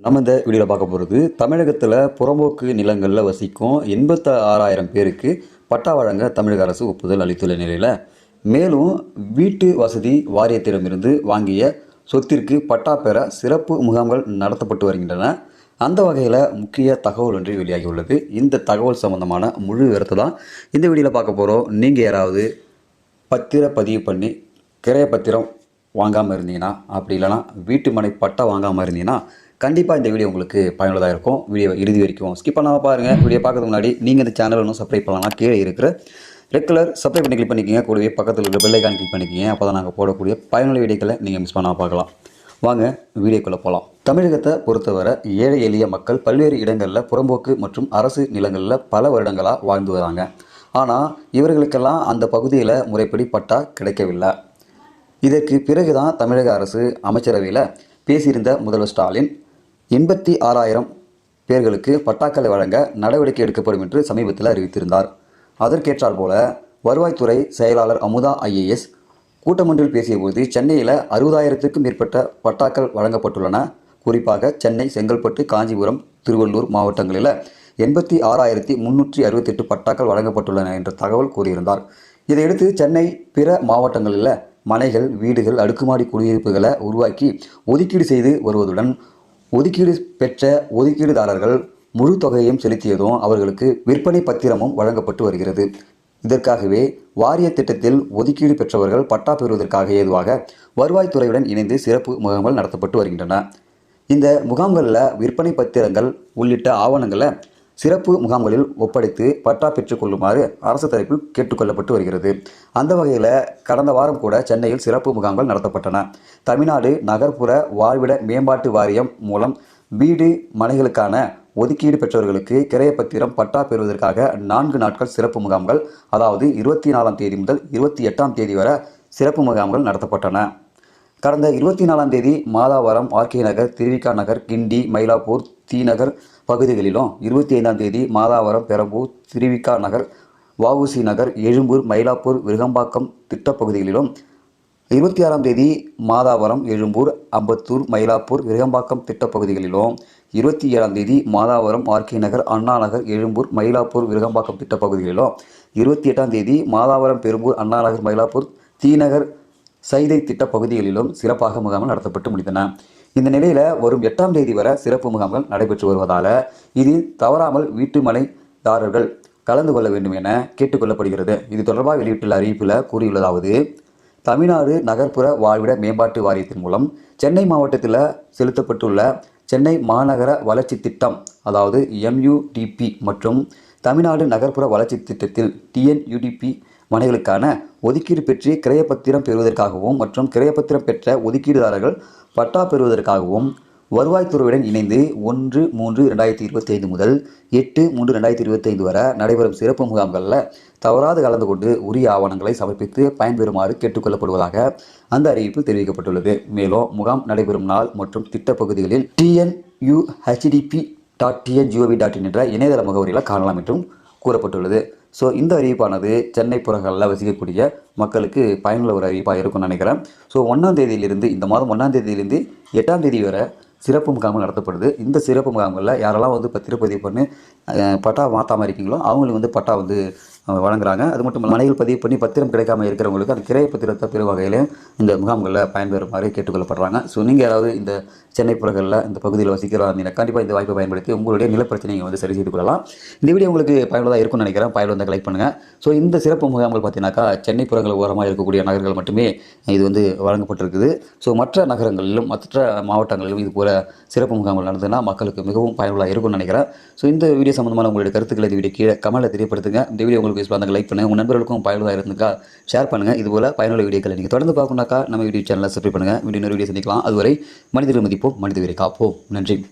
நம்ம இந்த வீடியோவில் பார்க்க போகிறது தமிழகத்தில் புறம்போக்கு நிலங்களில் வசிக்கும் எண்பத்த ஆறாயிரம் பேருக்கு பட்டா வழங்க தமிழக அரசு ஒப்புதல் அளித்துள்ள நிலையில் மேலும் வீட்டு வசதி வாரியத்திடமிருந்து வாங்கிய சொத்திற்கு பட்டா பெற சிறப்பு முகாம்கள் நடத்தப்பட்டு வருகின்றன. அந்த வகையில் முக்கிய தகவல் ஒன்று வெளியாகியுள்ளது. இந்த தகவல் சம்பந்தமான முழு விவரத்தை தான் இந்த வீடியோவில் பார்க்க போகிறோம் நீங்கள் யாராவது பத்திர பதிவு பண்ணி கிரைய பத்திரம் வாங்காமல் இருந்தீங்கன்னா அப்படி இல்லைனா வீட்டு மனை பட்டா வாங்காமல் இருந்தீங்கன்னா கண்டிப்பாக இந்த வீடியோ உங்களுக்கு பயனுள்ளதாக இருக்கும். வீடியோ இறுதி வரைக்கும் ஸ்கிப் பண்ணாமல் பாருங்கள் வீடியோ பார்க்கறதுக்கு முன்னாடி நீங்கள் இந்த சேனல் ஒன்றும் சப்ஸ்கிரைப் பண்ணலாம் கீழே இருக்கிற ரெட் கலர் சப்ஸ்கிரைப் பண்ணி கிளிக் பண்ணிக்கிங்க. கூடவே பக்கத்தில் இருக்கிற பெல் ஐக்கான் கிளிக் பண்ணிக்கிங்க. அப்போ தான் நாங்கள் போடக்கூடிய பயனுள்ள வீடியோக்களை நீங்கள் மிஸ் பண்ணாமல் பார்க்கலாம். வாங்க வீடியோக்குள்ளே போகலாம் தமிழகத்தை பொறுத்தவரை ஏழை எளிய மக்கள் பல்வேறு இடங்களில் புறம்போக்கு மற்றும் அரசு நிலங்களில் பல வருடங்களாக வாழ்ந்து வராங்க. ஆனால் இவர்களுக்கெல்லாம் அந்த பகுதியில் முறைப்படி பட்டா கிடைக்கவில்லை. இதற்கு பிறகு தான் தமிழக அரசு அமைச்சரவையில் பேசியிருந்த முதல்வர் ஸ்டாலின் எண்பத்தி ஆறாயிரம் பேர்களுக்கு பட்டாக்களை வழங்க நடவடிக்கை எடுக்கப்படும் என்று சமீபத்தில் அறிவித்திருந்தார். அதற்கேற்றால் போல வருவாய்த்துறை செயலாளர் அமுதா ஐஏஎஸ் கூட்டமொன்றில் பேசியபோது சென்னையில் அறுபதாயிரத்துக்கும் மேற்பட்ட பட்டாக்கள் வழங்கப்பட்டுள்ளன. குறிப்பாக சென்னை செங்கல்பட்டு காஞ்சிபுரம் திருவள்ளூர் மாவட்டங்களில் எண்பத்தி ஆறாயிரத்தி முன்னூற்றி அறுபத்தெட்டு பட்டாக்கள் வழங்கப்பட்டுள்ளன என்ற தகவல் கூறியிருந்தார். இதையடுத்து சென்னை பிற மாவட்டங்களில் மனைகள் வீடுகள் அடுக்குமாடி குடியிருப்புகளை உருவாக்கி ஒதுக்கீடு செய்து வருவதுடன் ஒதுக்கீடு பெற்ற ஒதுக்கீடுதாரர்கள் முழு தொகையையும் செலுத்தியதும் அவர்களுக்கு விற்பனை பத்திரமும் வழங்கப்பட்டு வருகிறது. இதற்காகவே வாரிய திட்டத்தில் ஒதுக்கீடு பெற்றவர்கள் பட்டா பெறுவதற்காக ஏதுவாக வருவாய்த்துறையுடன் இணைந்து சிறப்பு முகாம்கள் நடத்தப்பட்டு வருகின்றன. இந்த முகாம்களில் விற்பனை பத்திரங்கள் உள்ளிட்ட ஆவணங்களை சிறப்பு முகாம்களில் ஒப்படைத்து பட்டா பெற்றுக்கொள்ளுமாறு அரசு தரப்பில் கேட்டுக்கொள்ளப்பட்டு வருகிறது. அந்த வகையில் கடந்த வாரம் கூட சென்னையில் சிறப்பு முகாம்கள் நடத்தப்பட்டன. தமிழ்நாடு நகர்ப்புற வாழ்விட மேம்பாட்டு வாரியம் மூலம் வீடு மனைகளுக்கான ஒதுக்கீடு பெற்றவர்களுக்கு கிரையப்பத்திரம் பட்டா பெறுவதற்காக நான்கு நாட்கள் சிறப்பு முகாம்கள் அதாவது இருபத்தி நாலாம் தேதி முதல் இருபத்தி எட்டாம் தேதி வரை சிறப்பு முகாம்கள் நடத்தப்பட்டன. கடந்த இருபத்தி நாலாம் தேதி மாதாவரம் ஆர்கே நகர் திருவிக்கா நகர் கிண்டி மயிலாப்பூர் தீநகர் பகுதிகளிலும் இருபத்தி ஐந்தாம் தேதி மாதாவரம் பெரம்பூர் திருவிக்கா நகர் வஉசி நகர் எழும்பூர் மயிலாப்பூர் விருகம்பாக்கம் திட்டப்பகுதிகளிலும் இருபத்தி ஆறாம் தேதி மாதாவரம் எழும்பூர் அம்பத்தூர் மயிலாப்பூர் விருகம்பாக்கம் திட்டப்பகுதிகளிலும் இருபத்தி ஏழாம் தேதி மாதாவரம் ஆர்கே நகர் அண்ணா நகர் எழும்பூர் மயிலாப்பூர் விருகம்பாக்கம் திட்டப்பகுதிகளிலும் இருபத்தி எட்டாம் தேதி மாதாவரம் பெரும்பூர் அண்ணா நகர் மயிலாப்பூர் தீநகர் சைதை திட்ட பகுதிகளிலும் சிறப்பாக முகாம்கள் நடத்தப்பட்டு முடிந்தன. இந்த நிலையில் வரும் எட்டாம் தேதி வரை சிறப்பு முகாம்கள் நடைபெற்று வருவதால் இதில் தவறாமல் வீட்டு மலைதாரர்கள் கலந்து கொள்ள வேண்டும் என கேட்டுக்கொள்ளப்படுகிறது இது தொடர்பாக வெளியிட்டுள்ள அறிவிப்பில் கூறியுள்ளதாவது தமிழ்நாடு நகர்ப்புற வாழ்விட மேம்பாட்டு வாரியத்தின் மூலம் சென்னை மாவட்டத்தில் செலுத்தப்பட்டுள்ள சென்னை மாநகர வளர்ச்சி திட்டம் அதாவது எம்யூடிபி மற்றும் தமிழ்நாடு நகர்ப்புற வளர்ச்சி திட்டத்தில் டிஎன்யூடிபி மனைகளுக்கான ஒதுக்கீடு பெற்று கிரையப்பத்திரம் பெறுவதற்காகவும் மற்றும் கிரையப்பத்திரம் பெற்ற ஒதுக்கீடுதாரர்கள் பட்டா பெறுவதற்காகவும் வருவாய்த்துறையுடன் இணைந்து ஒன்று மூன்று ரெண்டாயிரத்தி இருபத்தி ஐந்து முதல் எட்டு மூன்று ரெண்டாயிரத்தி இருபத்தைந்து வரை நடைபெறும் சிறப்பு முகாம்களில் தவறாது கலந்து கொண்டு உரிய ஆவணங்களை சமர்ப்பித்து பயன்பெறுமாறு கேட்டுக்கொள்ளப்படுவதாக அந்த அறிவிப்பில் தெரிவிக்கப்பட்டுள்ளது. மேலும் முகாம் நடைபெறும் நாள் மற்றும் திட்டப்பகுதிகளில் TNUHDB dot TN gov dot in என்ற இணையதள முகவரியில் காணலாம் என்றும் கூறப்பட்டுள்ளது. ஸோ இந்த அறிவிப்பானது சென்னை புறங்களில் வசிக்கக்கூடிய மக்களுக்கு பயனுள்ள ஒரு அறிவிப்பாக இருக்கும்னு நினைக்கிறேன். ஸோ ஒன்றாம் தேதியிலிருந்து இந்த மாதம் ஒன்றாம் தேதியிலிருந்து எட்டாம் தேதி வரை சிறப்பு முகாம்கள் நடத்தப்படுது. இந்த சிறப்பு முகாம்களில் யாரெல்லாம் வந்து பத்திரப்பதிவு பண்ணி பட்டா மாற்றாமல் இருக்கீங்களோ அவங்களுக்கு வந்து பட்டா வந்து வழங்குறாங்க. அது மட்டும் இல்லாமல் மனைகள் பதிவு பண்ணி பத்திரம் கிடைக்காம இருக்கிறவங்களுக்கு அந்த கிரைய பத்திரத்தை பெறும் வகையிலையும் இந்த முகாம்களில் பயன்பெறுமாறு கேட்டுக்கொள்ளப்படுறாங்க. ஸோ நீங்கள் யாராவது இந்த சென்னை புறங்களில் இந்த பகுதியில் வசிக்கிறோம் கண்டிப்பாக இந்த வாய்ப்பை பயன்படுத்தி உங்களுடைய நிலப்பிரச்சனையை வந்து சரி செய்து கொள்ளலாம். இந்த வீடியோ உங்களுக்கு பயனுள்ளதாக இருக்கும்னு நினைக்கிறேன். பயனுள்ள வந்து கலெக்ட் பண்ணுங்கள் ஸோ இந்த சிறப்பு முகாம்கள் பார்த்தீங்கன்னாக்கா சென்னை புறங்கள் ஓரமாக இருக்கக்கூடிய நகரங்கள் மட்டுமே இது வந்து வழங்கப்பட்டிருக்குது. ஸோ மற்ற நகரங்களிலும் மற்ற மாவட்டங்களிலும் இது போல சிறப்பு முகாம்கள் நடந்ததுன்னா மக்களுக்கு மிகவும் பயனுள்ளதாக இருக்கும்னு நினைக்கிறேன். ஸோ இந்த வீடியோ சம்மந்தமான உங்களுடைய கருத்துக்களை இந்த வீடியோ கீழே கமலை தெரியப்படுத்துங்க. இந்த வீடியோ உங்களுக்கு யூஸ்ஃபுல்லாக இருந்தால் லைக் பண்ணுங்கள் உங்கள் நண்பர்களுக்கும் பயனுள்ளதாக இருந்துக்கா? ஷேர் பண்ணுங்கள் இது போல் பயனுள்ள வீடியோக்களை நீங்கள் தொடர்ந்து பார்க்கணுனாக்கா நம்ம யூடியூப் சேனலை சப்ஸ்கிரைப் பண்ணுங்கள் வீடியோ இன்னொரு வீடியோ சந்திக்கலாம். அதுவரை மனிதர்கள் மதிப்போம் மனித வீரை காப்போம். நன்றி.